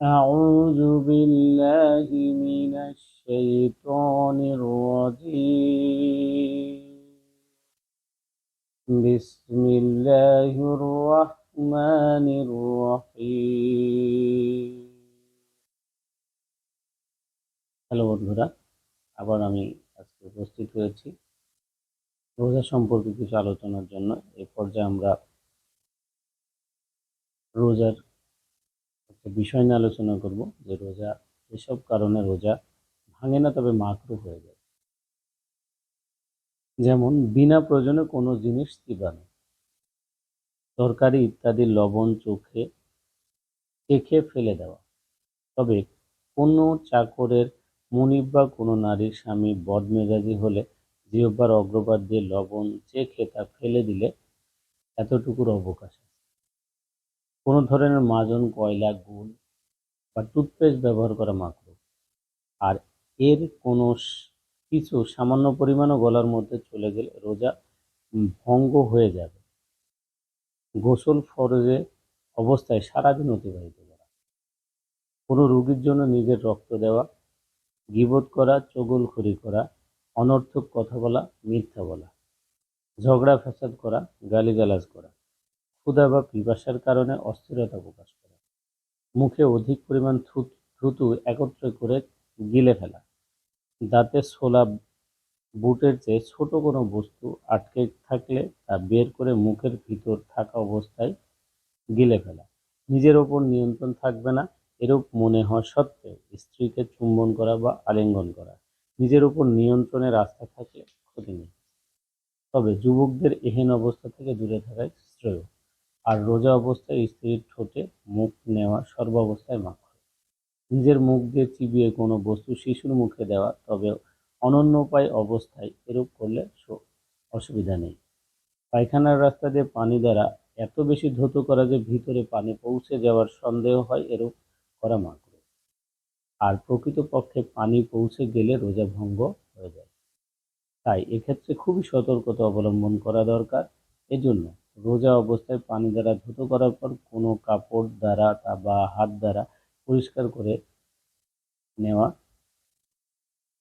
أعوذ بالله من الشيطان الرجيم بسم الله الرحمن الرحيم hello বন্ধুরা আবার আমি আজকে উপস্থিত হয়েছি রোজা সম্পর্কে কিছু আলোচনার জন্য এই পর্যায়ে আমরা রোজার একটা বিষয় নিয়ে আলোচনা করব যে রোজা এসব কারণে রোজা ভাঙে না, তবে মাকরু হয়ে যায়। যেমন, বিনা প্রয়োজনে কোনো জিনিস চিবানো তরকারি ইত্যাদি লবণ চোখে চেখে ফেলে দেওয়া। তবে কোনো চাকরের মনিব বা কোনো নারীর স্বামী বদমেজাজি হলে জিহ্বার অগ্রপাত দিয়ে লবণ চেখে তা ফেলে দিলে এতটুকুর অবকাশ কোনো ধরনের মাজন, কয়লা গুল বা টুথপেস্ট ব্যবহার করা মাকরু আর এর কোনো কিছু সামান্য পরিমাণও গলার মধ্যে চলে গেলে রোজা ভঙ্গ হয়ে যাবে। গোসল ফরজে অবস্থায় সারাদিন অতিবাহিত করা। কোনো রোগীর জন্য নিজের রক্ত দেওয়া, গিবত করা, চগলখড়ি করা, অনর্থক কথা বলা, মিথ্যা বলা ঝগড়া ফ্যাসাদ করা, গালিগালাজ করা। ক্ষুধা বা পিপাসার কারণে অস্থিরতা প্রকাশ করা। মুখে অধিক পরিমাণ থুতু একত্র করে গিলে ফেলা। দাঁতে ছোলা বুটের চেয়ে ছোট কোনো বস্তু আটকে থাকলে তা বের করে মুখের ভিতর থাকা অবস্থায় গিলে ফেলা। নিজের ওপর নিয়ন্ত্রণ থাকবে না, এরূপ মনে হওয়া সত্ত্বেও স্ত্রীকে চুম্বন করা বা আলিঙ্গন করা। নিজের উপর নিয়ন্ত্রণের রাস্তা থাকলে ক্ষতি নেই। তবে যুবকদের এহেন অবস্থা থেকে দূরে থাকাই শ্রেয়। আর রোজা অবস্থায় স্ত্রীর ঠোঁটে মুখ নেওয়া সর্বাবস্থায় মাখ। নিজের মুখ দিয়ে চিবিয়ে কোনো বস্তু শিশুর মুখে দেওয়া, তবে অনন্য উপায় অবস্থায় এরূপ করলে অসুবিধা নেই। পায়খানার রাস্তা দিয়ে পানি দ্বারা এত বেশি ধৌত করা যে ভিতরে পানি পৌঁছে যাওয়ার সন্দেহ হয় এরূপ করা মাকরু আর প্রকৃতপক্ষে পানি পৌঁছে গেলে রোজা ভঙ্গ হয়ে যায়। তাই এক্ষেত্রে খুবই সতর্কতা অবলম্বন করা দরকার। এজন্য রোজা অবস্থায় পানি দ্বারা ধুতো করার পর কোনো কাপড় দ্বারা বা হাত দ্বারা পরিষ্কার করে নেওয়া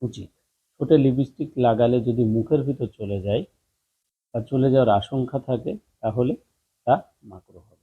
উচিত। ঠোঁটে লিপস্টিক লাগালে যদি মুখের ভিতর চলে যায় বা চলে যাওয়ার আশঙ্কা থাকে, তাহলে তা মাকড় হবে।